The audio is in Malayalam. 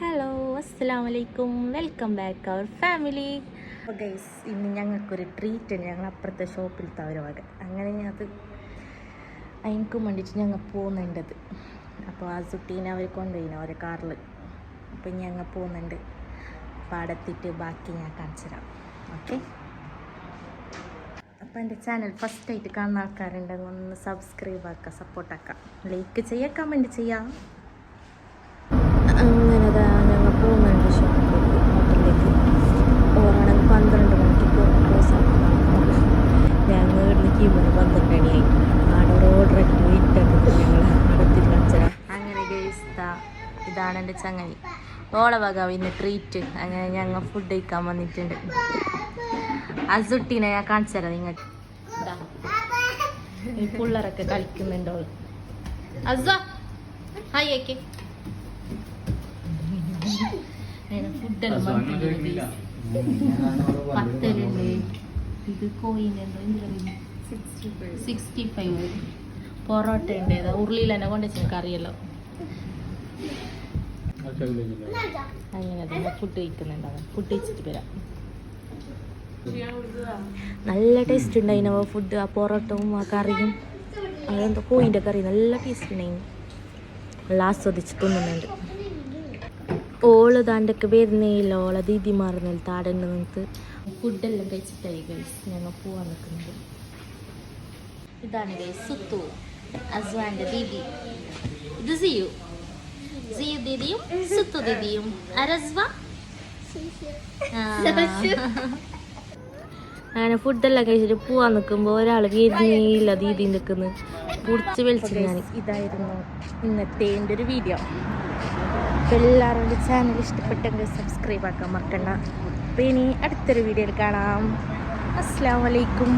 ഹലോ അസ്സാം വലൈക്കും വെൽക്കം ബാക്ക് അവർ ഫാമിലി അപ്പോൾ ഗൈസ് ഇന്ന് ഞങ്ങൾക്കൊരു ട്രീറ്റ് ഉണ്ട്. ഞങ്ങൾ അപ്പുറത്തെ ഷോപ്പിലത്തെ ഒരു അങ്ങനെ അത് അതിനും വേണ്ടിയിട്ട് ഞങ്ങൾ പോകുന്നുണ്ടത് അപ്പോൾ ആ സുട്ടീനെ അവർ കൊണ്ടുപോയിന് അവരെ കാറിൽ അപ്പോൾ ഞങ്ങൾ പോകുന്നുണ്ട്. അപ്പോൾ അടത്തിയിട്ട് ബാക്കി ഞാൻ കാണിച്ചു തരാം. ഓക്കെ അപ്പോൾ എന്റെ ചാനൽ ഫസ്റ്റായിട്ട് കാണുന്ന ആൾക്കാരുണ്ടെങ്കിൽ ഒന്ന് സബ്സ്ക്രൈബ് ആക്കുക സപ്പോർട്ടാക്കാം ലൈക്ക് ചെയ്യുക കമന്റ് ചെയ്യാം. ഇതാണ് എന്റെ ചങ്ങായി. ഓളെ വക ഇന്ന് ട്രീറ്റ് അങ്ങനെ ഞങ്ങൾ ഫുഡ് കഴിക്കാൻ വന്നിട്ടുണ്ട്. അസുട്ടീനെ ഞാൻ കാണിച്ചു തരാം നിങ്ങൾക്ക്. ഈ പിള്ളേരൊക്കെ കളിക്കുന്നുണ്ടോ അസ ഹായ് ഏക്കെ. ഫുഡെല്ലാം വന്നിട്ടുണ്ട്. പത്തലുണ്ട് ഇത് കോയിനുണ്ട് സിക്സ്റ്റി ഫൈവ് പൊറോട്ട ഉണ്ട് ഉരുളിയിൽ തന്നെ കൊണ്ടുവച്ചു കറിയല്ലോ. അങ്ങനെ തന്നെ ഫുഡ് കഴിക്കുന്നുണ്ടാവും. ഫുഡ് കഴിച്ചിട്ട് വരാം. നല്ല ടേസ്റ്റ് ഉണ്ടായിരുന്നു ഫുഡ് ആ പൊറോട്ടവും ആ കറിയും. അതെന്താ കോയിന്റെ കറി. നല്ല ടേസ്റ്റ് ഉണ്ടായിന്. നല്ല ആസ്വദിച്ച് തിന്നുന്നുണ്ട്. ഓൾ താണ്ടൊക്കെ വരുന്നേയില്ല. ഓളെ ദീദി മാറുന്നില്ല താടണ്ട് നിങ്ങൾക്ക് ഫുഡെല്ലാം കഴിച്ചിട്ടായി ഗൈസ് ഞങ്ങൾ പോവാൻ നിൽക്കുന്നത്. ഇതാണ് ഗൈസ് സുത്തു. അസ്വാന്റെ ദീദി. ഇത് സിയു സിയു ദീദിയും സുത്തു ദീദിയും അരസ്വ. അങ്ങനെ ഫുഡെല്ലാം കഴിച്ചിട്ട് പോവാൻ നിൽക്കുമ്പോൾ ഒരാൾ വരുന്നില്ല ദീദി നിൽക്കുന്നു പൊടിച്ച് വലിച്ചു ഞാൻ ഇതായിരുന്നു ഇന്നത്തെ എന്റെ ഒരു വീഡിയോ അപ്പോൾ എല്ലാവരും എന്റെ ചാനൽ ഇഷ്ടപ്പെട്ടെങ്കിൽ സബ്സ്ക്രൈബ് ആക്കാൻ മറക്കണ്ട. അപ്പോൾ ഇനി അടുത്തൊരു വീഡിയോയിൽ കാണാം. അസ്സാം വലൈക്കും